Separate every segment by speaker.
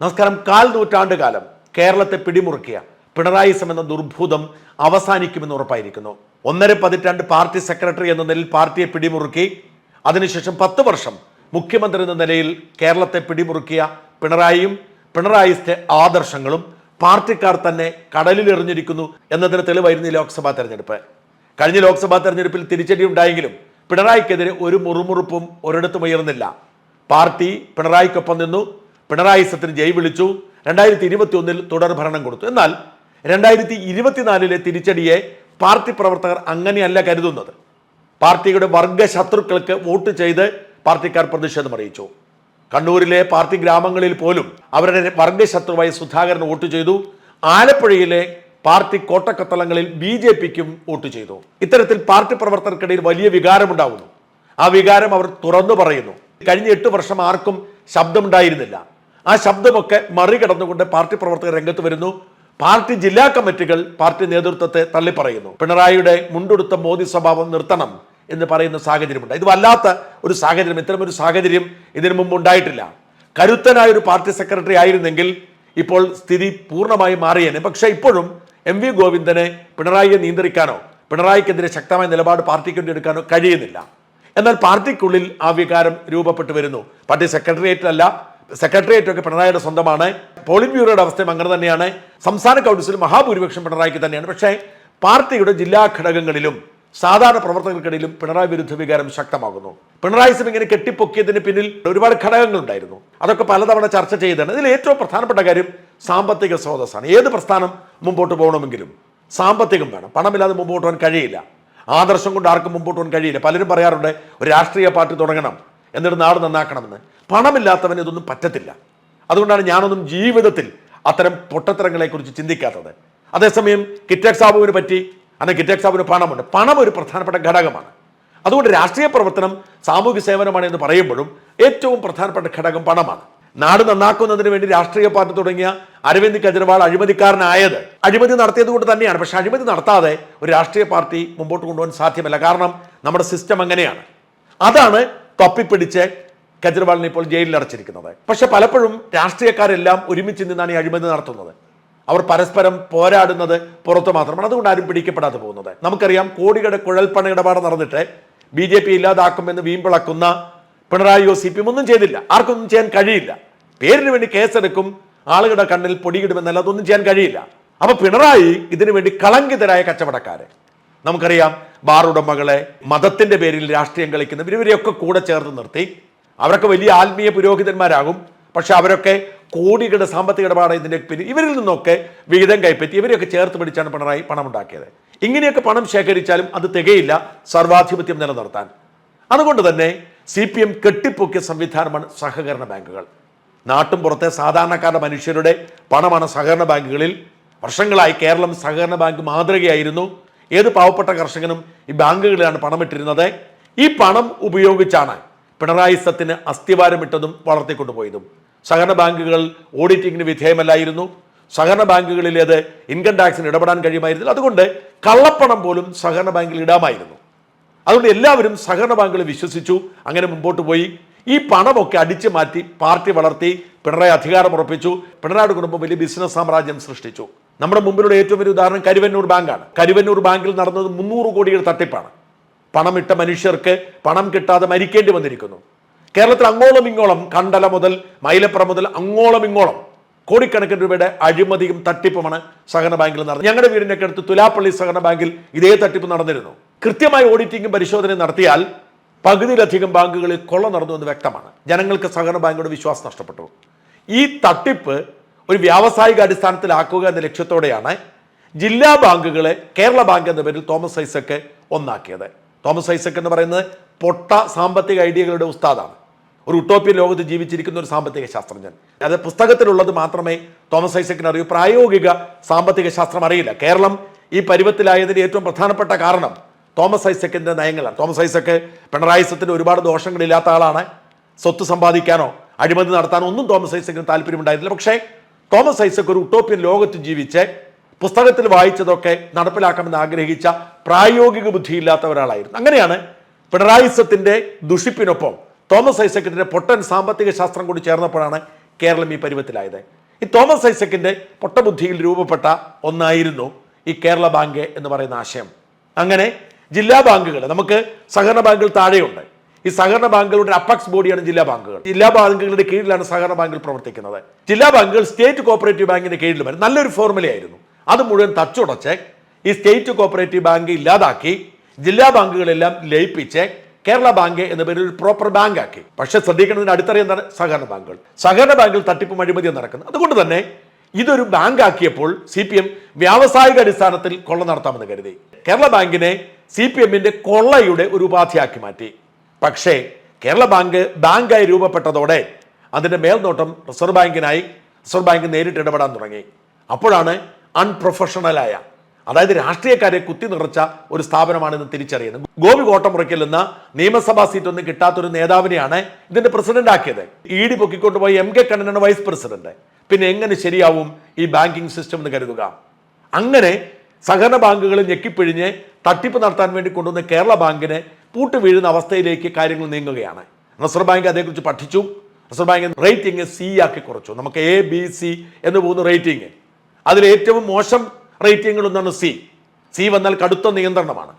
Speaker 1: നമസ്കാരം. കാൽ നൂറ്റാണ്ട് കാലം കേരളത്തെ പിടിമുറുക്കിയ പിണറായിസം എന്ന ദുർഭൂതം അവസാനിക്കുമെന്ന് ഉറപ്പായിരിക്കുന്നു. ഒന്നര പതിറ്റാണ്ട് പാർട്ടി സെക്രട്ടറി എന്ന നിലയിൽ പാർട്ടിയെ പിടിമുറുക്കി അതിനുശേഷം പത്ത് വർഷം മുഖ്യമന്ത്രി എന്ന നിലയിൽ കേരളത്തെ പിടിമുറുക്കിയ പിണറായിയും പിണറായിയുടെ ആദർശങ്ങളും പാർട്ടിക്കാർ തന്നെ കടലിൽ എറിഞ്ഞിരിക്കുന്നു എന്നതിന് തെളിവായിരുന്നു ലോക്സഭാ തെരഞ്ഞെടുപ്പ്. കഴിഞ്ഞ ലോക്സഭാ തെരഞ്ഞെടുപ്പിൽ തിരിച്ചടി ഉണ്ടായെങ്കിലും പിണറായിക്കെതിരെ ഒരു മുറുമുറുപ്പും ഒരിടത്തും ഉയർന്നില്ല. പാർട്ടി പിണറായിക്കൊപ്പം നിന്നു. പിണറായിസത്തിന് ജയ് വിളിച്ചു. രണ്ടായിരത്തി ഇരുപത്തി ഒന്നിൽ തുടർ ഭരണം കൊടുത്തു. എന്നാൽ രണ്ടായിരത്തി ഇരുപത്തിനാലിലെ തിരിച്ചടിയെ പാർട്ടി പ്രവർത്തകർ അങ്ങനെയല്ല കരുതുന്നത്. പാർട്ടിയുടെ വർഗ ശത്രുക്കൾക്ക് വോട്ട് ചെയ്ത് പാർട്ടിക്കാർ പ്രതിഷേധം അറിയിച്ചു. കണ്ണൂരിലെ പാർട്ടി ഗ്രാമങ്ങളിൽ പോലും അവരുടെ വർഗ ശത്രുവായി സുധാകരൻ വോട്ട് ചെയ്തു. ആലപ്പുഴയിലെ പാർട്ടി കോട്ടക്കത്തളങ്ങളിൽ ബി ജെ പിക്കും വോട്ട് ചെയ്തു. ഇത്തരത്തിൽ പാർട്ടി പ്രവർത്തകർക്കിടയിൽ വലിയ വികാരമുണ്ടാകുന്നു ആ വികാരം അവർ തുറന്നു പറയുന്നു. കഴിഞ്ഞ എട്ട് വർഷം ആർക്കും ശബ്ദമുണ്ടായിരുന്നില്ല. ആ ശബ്ദമൊക്കെ മറികടന്നുകൊണ്ട് പാർട്ടി പ്രവർത്തകർ രംഗത്ത് വരുന്നു. പാർട്ടി ജില്ലാ കമ്മിറ്റികൾ പാർട്ടി നേതൃത്വത്തെ തള്ളിപ്പറയുന്നു. പിണറായിയുടെ മുണ്ടുടുത്ത മോദി സ്വഭാവം നിർത്തണം എന്ന് പറയുന്ന സാഹചര്യമുണ്ട്. ഇത് വല്ലാത്ത ഒരു സാഹചര്യം ഇത്തരം ഒരു സാഹചര്യം ഇതിനു മുമ്പ് ഉണ്ടായിട്ടില്ല. കരുത്തനായ ഒരു പാർട്ടി സെക്രട്ടറി ആയിരുന്നെങ്കിൽ ഇപ്പോൾ സ്ഥിതി പൂർണമായി മാറിയേനെ. പക്ഷേ ഇപ്പോഴും എം വി ഗോവിന്ദനെ പിണറായിയെ നിയന്ത്രിക്കാനോ പിണറായിക്കെതിരെ ശക്തമായ നിലപാട് പാർട്ടിക്ക് വേണ്ടി എടുക്കാനോ കഴിയുന്നില്ല. എന്നാൽ പാർട്ടിക്കുള്ളിൽ ആ വികാരം രൂപപ്പെട്ടു വരുന്നു. പാർട്ടി സെക്രട്ടേറിയറ്റിലല്ല സെക്രട്ടേറിയറ്റ് ഒക്കെ പിണറായിയുടെ സ്വന്തമാണ്. പോളിംഗ് ബ്യൂറോയുടെ അവസ്ഥയും അങ്ങനെ തന്നെയാണ്. സംസ്ഥാന കൗൺസിൽ മഹാഭൂരിപക്ഷം പിണറായിക്ക് തന്നെയാണ്. പക്ഷേ പാർട്ടിയുടെ ജില്ലാ ഘടകങ്ങളിലും സാധാരണ പ്രവർത്തകർക്കിടയിലും പിണറായി വിരുദ്ധ വികാരം ശക്തമാകുന്നു. പിണറായി സിംഗ് ഇങ്ങനെ കെട്ടിപ്പൊക്കിയതിന് പിന്നിൽ ഒരുപാട് ഘടകങ്ങളുണ്ടായിരുന്നു. അതൊക്കെ പലതവണ ചർച്ച ചെയ്തതാണ്. ഇതിൽ ഏറ്റവും പ്രധാനപ്പെട്ട കാര്യം സാമ്പത്തിക സ്രോതസ്സാണ്. ഏത് പ്രസ്ഥാനം മുമ്പോട്ട് പോകണമെങ്കിലും സാമ്പത്തികം വേണം. പണമില്ലാതെ മുമ്പോട്ട് പോകാൻ കഴിയില്ല. ആദർശം കൊണ്ട് ആർക്കും മുമ്പോട്ട് പോകാൻ കഴിയില്ല. പലരും പറയാറുണ്ട് ഒരു രാഷ്ട്രീയ പാർട്ടി തുടങ്ങണം. എന്നിട്ട് നാട് നന്നാക്കണമെന്ന്. പണമില്ലാത്തവന് ഇതൊന്നും പറ്റത്തില്ല. അതുകൊണ്ടാണ് ഞാനൊന്നും ജീവിതത്തിൽ അത്തരം പൊട്ടത്തരങ്ങളെക്കുറിച്ച് ചിന്തിക്കാത്തത്. അതേസമയം കിറ്റക് സാബുവിന് പറ്റി അന്ന് കിറ്റക് സാബുവിന് പണമുണ്ട്. പണം ഒരു പ്രധാനപ്പെട്ട ഘടകമാണ്. അതുകൊണ്ട് രാഷ്ട്രീയ പ്രവർത്തനം സാമൂഹ്യ സേവനമാണ് എന്ന് പറയുമ്പോഴും ഏറ്റവും പ്രധാനപ്പെട്ട ഘടകം പണമാണ്. നാട് നന്നാക്കുന്നതിന് വേണ്ടി രാഷ്ട്രീയ പാർട്ടി തുടങ്ങിയ അരവിന്ദ് കെജ്രിവാൾ അഴിമതിക്കാരനായത് അഴിമതി നടത്തിയത് കൊണ്ട് തന്നെയാണ്. പക്ഷെ അഴിമതി നടത്താതെ ഒരു രാഷ്ട്രീയ പാർട്ടി മുമ്പോട്ട് കൊണ്ടുപോകാൻ സാധ്യമല്ല. കാരണം നമ്മുടെ സിസ്റ്റം അങ്ങനെയാണ്. അതാണ് തപ്പിപ്പിടിച്ച് കെജ്രിവാളിനെ ഇപ്പോൾ ജയിലിൽ അടച്ചിരിക്കുന്നത്. പക്ഷെ പലപ്പോഴും രാഷ്ട്രീയക്കാരെല്ലാം ഒരുമിച്ച് നിന്നാണ് ഈ അഴിമതി നടത്തുന്നത്. അവർ പരസ്പരം പോരാടുന്നത് പുറത്ത് മാത്രമാണ്. അതുകൊണ്ട് ആരും പിടിക്കപ്പെടാതെ പോകുന്നത്. നമുക്കറിയാം കോടികളുടെ കുഴൽപ്പണ ഇടപാട് നടന്നിട്ട് ബി ജെ പി ഇല്ലാതാക്കുമെന്ന് വീമ്പിളക്കുന്ന പിണറായിയോ സി പി എം ഒന്നും ചെയ്തില്ല. ആർക്കൊന്നും ചെയ്യാൻ കഴിയില്ല. പേരിന് വേണ്ടി കേസെടുക്കും ആളുകളുടെ കണ്ണിൽ പൊടിയിടുമെന്നല്ല അതൊന്നും ചെയ്യാൻ കഴിയില്ല. അപ്പൊ പിണറായി ഇതിനു വേണ്ടി കളങ്കിതരായ കച്ചവടക്കാരെ. നമുക്കറിയാം ബാർ ഉടമകളെ മതത്തിന്റെ പേരിൽ രാഷ്ട്രീയം കളിക്കുന്ന ഇവരെയൊക്കെ കൂടെ ചേർത്ത് നിർത്തി. അവരൊക്കെ വലിയ ആത്മീയ പുരോഹിതന്മാരാകും. പക്ഷെ അവരൊക്കെ കോടികളുടെ സാമ്പത്തിക ഇടപാട് ഇതിന്റെ പിന്നിൽ. ഇവരിൽ നിന്നൊക്കെ വിഹിതം കൈപ്പറ്റി ഇവരെയൊക്കെ ചേർത്ത് പിടിച്ചാണ് പിണറായി പണമുണ്ടാക്കിയത്. ഇങ്ങനെയൊക്കെ പണം ശേഖരിച്ചാലും അത് തികയില്ല. സർവാധിപത്യം നിലനിർത്താൻ. അതുകൊണ്ട് തന്നെ സി പി എം കെട്ടിപ്പൊക്കിയ സംവിധാനമാണ് സഹകരണ ബാങ്കുകൾ. നാട്ടും പുറത്തെ സാധാരണക്കാരുടെ മനുഷ്യരുടെ പണമാണ് സഹകരണ ബാങ്കുകളിൽ. വർഷങ്ങളായി കേരളം സഹകരണ ബാങ്ക് മാതൃകയായിരുന്നു. ഏത് പാവപ്പെട്ട കർഷകനും ഈ ബാങ്കുകളിലാണ് പണമിട്ടിരുന്നത്? ഈ പണം ഉപയോഗിച്ചാണ് പിണറായി സത്തിന് അസ്ഥിവാരമിട്ടതും വളർത്തിക്കൊണ്ടുപോയതും. സഹകരണ ബാങ്കുകൾ ഓഡിറ്റിങ്ങിന് വിധേയമല്ലായിരുന്നു. സഹകരണ ബാങ്കുകളിലേത് ഇൻകം ടാക്സിന് ഇടപെടാൻ കഴിയുമായിരുന്നില്ല. അതുകൊണ്ട് കള്ളപ്പണം പോലും സഹകരണ ബാങ്കിൽ ഇടാമായിരുന്നു. അതുകൊണ്ട് എല്ലാവരും സഹകരണ ബാങ്കുകളെ വിശ്വസിച്ചു അങ്ങനെ മുമ്പോട്ട് പോയി. ഈ പണമൊക്കെ അടിച്ചു മാറ്റി പാർട്ടി വളർത്തി പിണറായി അധികാരം ഉറപ്പിച്ചു പിണറായിയുടെ കുടുംബം വലിയ ബിസിനസ് സാമ്രാജ്യം സൃഷ്ടിച്ചു. നമ്മുടെ മുമ്പിലുള്ള ഏറ്റവും വലിയ ഉദാഹരണം കരുവന്നൂർ ബാങ്കാണ്. കരുവന്നൂർ ബാങ്കിൽ നടന്നത് മുന്നൂറ് കോടിയുടെ തട്ടിപ്പാണ്. പണമിട്ട മനുഷ്യർക്ക് പണം കിട്ടാതെ മരിക്കേണ്ടി വന്നിരിക്കുന്നു. കേരളത്തിൽ അങ്ങോളം ഇങ്ങോളം കണ്ടല മുതൽ മൈലപ്പുറം മുതൽ അങ്ങോളം ഇങ്ങോളം കോടിക്കണക്കിന് രൂപയുടെ അഴിമതിയും തട്ടിപ്പുമാണ് സഹകരണ ബാങ്കിൽ നടന്നത്. ഞങ്ങളുടെ വീടിന്റെ അടുത്ത് തുലാപ്പള്ളി സഹകരണ ബാങ്കിൽ ഇതേ തട്ടിപ്പ് നടന്നിരുന്നു. കൃത്യമായ ഓഡിറ്റിംഗും പരിശോധനയും നടത്തിയാൽ പകുതിയിലധികം ബാങ്കുകളിൽ കൊള്ള നടന്നു എന്ന് വ്യക്തമാണ്. ജനങ്ങൾക്ക് സഹകരണ ബാങ്കുകളുടെ വിശ്വാസം നഷ്ടപ്പെട്ടു. ഈ തട്ടിപ്പ് ഒരു വ്യാവസായിക അടിസ്ഥാനത്തിലാക്കുക എന്ന ലക്ഷ്യത്തോടെയാണ് ജില്ലാ ബാങ്കുകളെ കേരള ബാങ്ക് എന്ന പേരിൽ തോമസ് ഐസക്ക് ഒന്നാക്കിയത്. തോമസ് ഐസക്ക് എന്ന് പറയുന്നത് പൊട്ട സാമ്പത്തിക ഐഡിയകളുടെ ഉസ്താദാണ്. ഒരു ഉട്ടോപ്യ ലോകത്ത് ജീവിച്ചിരിക്കുന്ന ഒരു സാമ്പത്തിക ശാസ്ത്രജ്ഞൻ. അത് പുസ്തകത്തിലുള്ളത് മാത്രമേ തോമസ് ഐസക്കിന് അറിയൂ. പ്രായോഗിക സാമ്പത്തിക ശാസ്ത്രം അറിയില്ല. കേരളം ഈ പരുവത്തിലായതിന്റെ ഏറ്റവും പ്രധാനപ്പെട്ട കാരണം തോമസ് ഐസക്കിന്റെ നയങ്ങളാണ്. തോമസ് ഐസക്ക് പിണറായി സത്തിന് ഒരുപാട് ദോഷങ്ങളില്ലാത്ത ആളാണ്. സ്വത്ത് സമ്പാദിക്കാനോ അഴിമതി നടത്താനോ ഒന്നും തോമസ് ഐസക്കിന് താല്പര്യമുണ്ടായിരുന്നില്ല. പക്ഷേ തോമസ് ഐസക് ഒരു ഉട്ടോപ്യൻ ലോകത്ത് ജീവിച്ച് പുസ്തകത്തിൽ വായിച്ചതൊക്കെ നടപ്പിലാക്കണമെന്ന് ആഗ്രഹിച്ച പ്രായോഗിക ബുദ്ധിയില്ലാത്ത ഒരാളായിരുന്നു അങ്ങനെയാണ് പിണറായിസത്തിന്റെ ദുഷിപ്പിനൊപ്പം തോമസ് ഐസക്കിന്റെ പൊട്ടൻ സാമ്പത്തിക ശാസ്ത്രം കൂടി ചേർന്നപ്പോഴാണ് കേരളം ഈ പരുവത്തിലായത്. ഈ തോമസ് ഐസക്കിന്റെ പൊട്ടബുദ്ധിയിൽ രൂപപ്പെട്ട ഒന്നായിരുന്നു ഈ കേരള ബാങ്ക് എന്ന് പറയുന്ന ആശയം. അങ്ങനെ ജില്ലാ ബാങ്കുകൾ നമുക്ക് സഹകരണ ബാങ്കുകൾ താഴെയുണ്ട്. ഈ സഹകരണ ബാങ്കുകളുടെ അപ്പക്സ് ബോഡിയാണ് ജില്ലാ ബാങ്കുകൾ. ജില്ലാ ബാങ്കുകളുടെ കീഴിലാണ് സഹകരണ ബാങ്കുകൾ പ്രവർത്തിക്കുന്നത്. ജില്ലാ ബാങ്കുകൾ സ്റ്റേറ്റ് കോപ്പറേറ്റീവ് ബാങ്കിന്റെ കീഴിൽ വരും. നല്ലൊരു ഫോർമുലയായിരുന്നു. അത് മുഴുവൻ തച്ചുടച്ച് ഈ സ്റ്റേറ്റ് കോപ്പറേറ്റീവ് ബാങ്ക് ഇല്ലാതാക്കി ജില്ലാ ബാങ്കുകളെല്ലാം ലയിപ്പിച്ച് കേരള ബാങ്ക് എന്ന പേരിൽ ഒരു പ്രോപ്പർ ബാങ്ക് ആക്കി. പക്ഷെ ശ്രദ്ധിക്കേണ്ടതിന് അടിത്തറ എന്താണ്? സഹകരണ ബാങ്കുകൾ. സഹകരണ ബാങ്കുകൾ തട്ടിപ്പ് അഴിമതിയും നടക്കുന്നത് അതുകൊണ്ട് തന്നെ ഇതൊരു ബാങ്ക് ആക്കിയപ്പോൾ സി പി എം വ്യാവസായിക അടിസ്ഥാനത്തിൽ കൊള്ള നടത്താമെന്ന് കരുതി. കേരള ബാങ്കിനെ സി പി എമ്മിന്റെ കൊള്ളയുടെ ഒരു ഉപാധിയാക്കി മാറ്റി. പക്ഷേ കേരള ബാങ്ക് ബാങ്കായി രൂപപ്പെട്ടതോടെ അതിന്റെ മേൽനോട്ടം റിസർവ് ബാങ്കിനായി റിസർവ് ബാങ്ക് നേരിട്ട് ഇടപെടാൻ തുടങ്ങി. അപ്പോഴാണ് അൺപ്രൊഫഷണലായ അതായത് രാഷ്ട്രീയക്കാരെ കുത്തി നിറച്ച ഒരു സ്ഥാപനമാണെന്ന് തിരിച്ചറിയുന്നത്. ഗോപി കോട്ടമുറയ്ക്കൽ എന്ന നിയമസഭാ സീറ്റ് ഒന്നും കിട്ടാത്തൊരു നേതാവിനെയാണ് ഇതിന്റെ പ്രസിഡന്റ് ആക്കിയത്. ഇ ഡി പൊക്കിക്കൊണ്ടുപോയി എം കെ കണ്ണനാണ് വൈസ് പ്രസിഡന്റ്. പിന്നെ എങ്ങനെ ശരിയാവും ഈ ബാങ്കിങ് സിസ്റ്റം എന്ന് കരുതുക? അങ്ങനെ സഹകരണ ബാങ്കുകൾ ഞെക്കിപ്പിഴിഞ്ഞ് തട്ടിപ്പ് നടത്താൻ വേണ്ടി കൊണ്ടുവന്ന കേരള ബാങ്കിന് പൂട്ട് വീഴുന്ന അവസ്ഥയിലേക്ക് കാര്യങ്ങൾ നീങ്ങുകയാണ്. റിസർവ് ബാങ്ക് അതേക്കുറിച്ച് പഠിച്ചു. റിസർവ് ബാങ്ക് റേറ്റിംഗ് സി ആക്കി കുറച്ചു. നമുക്ക് എ ബി സി എന്ന് പോകുന്ന റേറ്റിംഗ്. അതിൽ ഏറ്റവും മോശം റേറ്റിംഗുകളൊന്നാണ് സി. സി വന്നാൽ കടുത്ത നിയന്ത്രണമാണ്.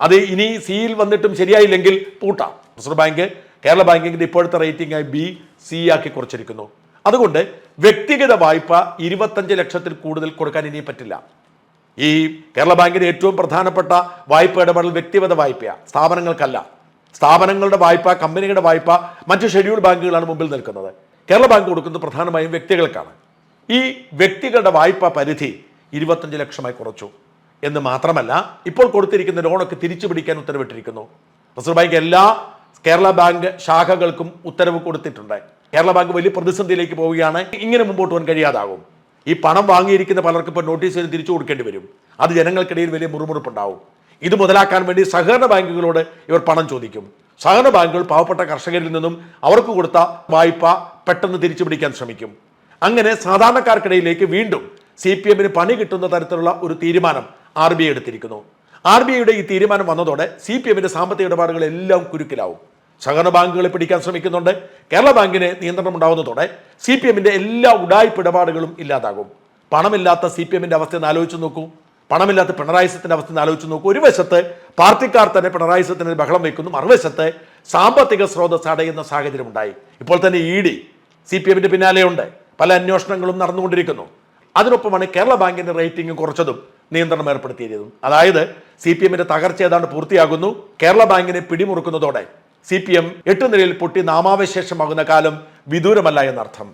Speaker 1: അത് ഇനി സിയിൽ വന്നിട്ടും ശരിയായില്ലെങ്കിൽ പൂട്ടാം. റിസർവ് ബാങ്ക് കേരള ബാങ്കിന്റെ ഇപ്പോഴത്തെ റേറ്റിംഗ് ആയി ബി സി ആക്കി കുറച്ചിരിക്കുന്നു. അതുകൊണ്ട് വ്യക്തിഗത വായ്പ ഇരുപത്തഞ്ച് ലക്ഷത്തിൽ കൂടുതൽ കൊടുക്കാൻ ഇനി പറ്റില്ല. ഈ കേരള ബാങ്കിന്റെ ഏറ്റവും പ്രധാനപ്പെട്ട വായ്പ ഇടപെടൽ വ്യക്തിഗത വായ്പയാണ് സ്ഥാപനങ്ങൾക്കല്ല. സ്ഥാപനങ്ങളുടെ വായ്പ കമ്പനികളുടെ വായ്പ മറ്റ് ഷെഡ്യൂൾ ബാങ്കുകളാണ് മുമ്പിൽ നിൽക്കുന്നത്. കേരള ബാങ്ക് കൊടുക്കുന്നത് പ്രധാനമായും വ്യക്തികൾക്കാണ്. ഈ വ്യക്തികളുടെ വായ്പ പരിധി ഇരുപത്തഞ്ച് ലക്ഷമായി കുറച്ചു. എന്ന് മാത്രമല്ല ഇപ്പോൾ കൊടുത്തിരിക്കുന്ന ലോണൊക്കെ തിരിച്ചു പിടിക്കാൻ ഉത്തരവിട്ടിരിക്കുന്നു. റിസർവ് ബാങ്ക് എല്ലാ കേരള ബാങ്ക് ശാഖകൾക്കും ഉത്തരവ് കൊടുത്തിട്ടുണ്ട്. കേരള ബാങ്ക് വലിയ പ്രതിസന്ധിയിലേക്ക് പോവുകയാണ്. ഇങ്ങനെ മുമ്പോട്ട് പോകാൻ കഴിയാതാകും. ഈ പണം വാങ്ങിയിരിക്കുന്ന പലർക്കും ഇപ്പോൾ നോട്ടീസ് ചെയ്ത് തിരിച്ചു കൊടുക്കേണ്ടി വരും. അത് ജനങ്ങൾക്കിടയിൽ വലിയ മുറുമുറുപ്പുണ്ടാവും. ഇത് മുതലാക്കാൻ വേണ്ടി സഹകരണ ബാങ്കുകളോട് ഇവർ പണം ചോദിക്കും. സഹകരണ ബാങ്കുകൾ പാവപ്പെട്ട കർഷകരിൽ നിന്നും അവർക്ക് കൊടുത്ത വായ്പ പെട്ടെന്ന് തിരിച്ചു പിടിക്കാൻ ശ്രമിക്കും. അങ്ങനെ സാധാരണക്കാർക്കിടയിലേക്ക് വീണ്ടും സി പി എമ്മിന് പണി കിട്ടുന്ന തരത്തിലുള്ള ഒരു തീരുമാനം ആർ ബി ഐ എടുത്തിരിക്കുന്നു. ആർ ബി ഐയുടെ ഈ തീരുമാനം വന്നതോടെ സി പി എമ്മിന്റെ സാമ്പത്തിക ഇടപാടുകൾ എല്ലാം കുരുക്കിലാവും. സഹകരണ ബാങ്കുകളെ പിടിക്കാൻ ശ്രമിക്കുന്നുണ്ട്. കേരള ബാങ്കിന് നിയന്ത്രണം ഉണ്ടാവുന്നതോടെ സി പി എമ്മിന്റെ എല്ലാ ഉടായ്പ ഇടപാടുകളും ഇല്ലാതാകും. പണമില്ലാത്ത സി പി എമ്മിന്റെ അവസ്ഥ ആലോചിച്ച് നോക്കൂ. പണമില്ലാത്ത പിണറായി സത്തിന്റെ അവസ്ഥ ആലോചിച്ച് നോക്കൂ. ഒരു വശത്ത് പാർട്ടിക്കാർ തന്നെ പിണറായി സത്തിന് ബഹളം വയ്ക്കുന്നു മറുവശത്ത് സാമ്പത്തിക സ്രോതസ് അടയുന്ന സാഹചര്യം ഉണ്ടായി ഇപ്പോൾ തന്നെ ഇ ഡി സി പി എമ്മിന്റെ പിന്നാലെയുണ്ട്. പല അന്വേഷണങ്ങളും നടന്നുകൊണ്ടിരിക്കുന്നു. അതിനൊപ്പമാണ് കേരള ബാങ്കിന്റെ റേറ്റിംഗ് കുറച്ചതും നിയന്ത്രണം ഏർപ്പെടുത്തിയതും. അതായത് സി പി എമ്മിന്റെ തകർച്ച ഏതാണ്ട് പൂർത്തിയാകുന്നു. കേരള ബാങ്കിനെ പിടിമുറുക്കുന്നതോടെ സി പി എം എട്ട് നിലയിൽ പൊട്ടി നാമാവശേഷമാകുന്ന കാലം വിദൂരമല്ല എന്നർത്ഥം.